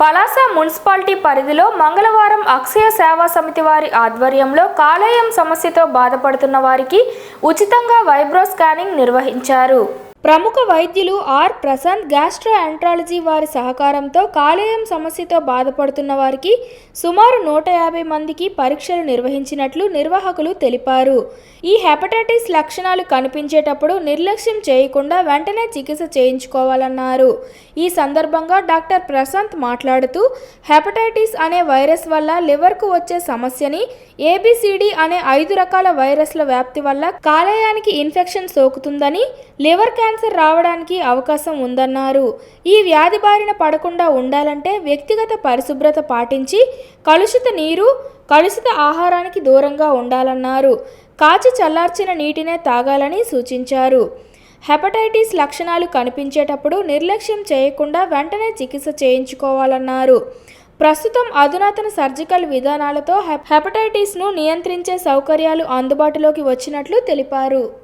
Palasa municipality పరిధిలో మంగళవారం అక్షయ సేవా సమితి వారి ఆధ్వర్యంలో కాలేయం సమస్యతో బాధపడుతున్న వారికి ఉచితంగా వైబ్రో స్కానింగ్ నిర్వహించారు. ప్రముఖ వైద్యులు ఆర్. ప్రశాంత్ గ్యాస్ట్రో ఎంట్రాలజీ వారి సహకారంతో కాలేయం సమస్యతో బాధపడుతున్న వారికి సుమారు నూట యాభై మందికి పరీక్షలు నిర్వహించినట్లు నిర్వాహకులు తెలిపారు. ఈ హెపటైటిస్ లక్షణాలు కనిపించేటప్పుడు నిర్లక్ష్యం చేయకుండా వెంటనే చికిత్స చేయించుకోవాలన్నారు. ఈ సందర్భంగా డాక్టర్ ప్రశాంత్ మాట్లాడుతూ హెపటైటిస్ అనే వైరస్ వల్ల లివర్కు వచ్చే సమస్యని ఏబిసిడి అనే ఐదు రకాల వైరస్ల వ్యాప్తి వల్ల కాలేయానికి ఇన్ఫెక్షన్ సోకుతుందని లివర్ క్యాన్సర్ క్యాన్సర్ రావడానికి అవకాశం ఉందన్నారు. ఈ వ్యాధి బారిన పడకుండా ఉండాలంటే వ్యక్తిగత పరిశుభ్రత పాటించి కలుషిత నీరు కలుషిత ఆహారానికి దూరంగా ఉండాలన్నారు. కాచి చల్లార్చిన నీటినే తాగాలని సూచించారు. హెపటైటిస్ లక్షణాలు కనిపించేటప్పుడు నిర్లక్ష్యం చేయకుండా వెంటనే చికిత్స చేయించుకోవాలన్నారు. ప్రస్తుతం అధునాతన సర్జికల్ విధానాలతో హెపటైటిస్ను నియంత్రించే సౌకర్యాలు అందుబాటులోకి వచ్చినట్లు తెలిపారు.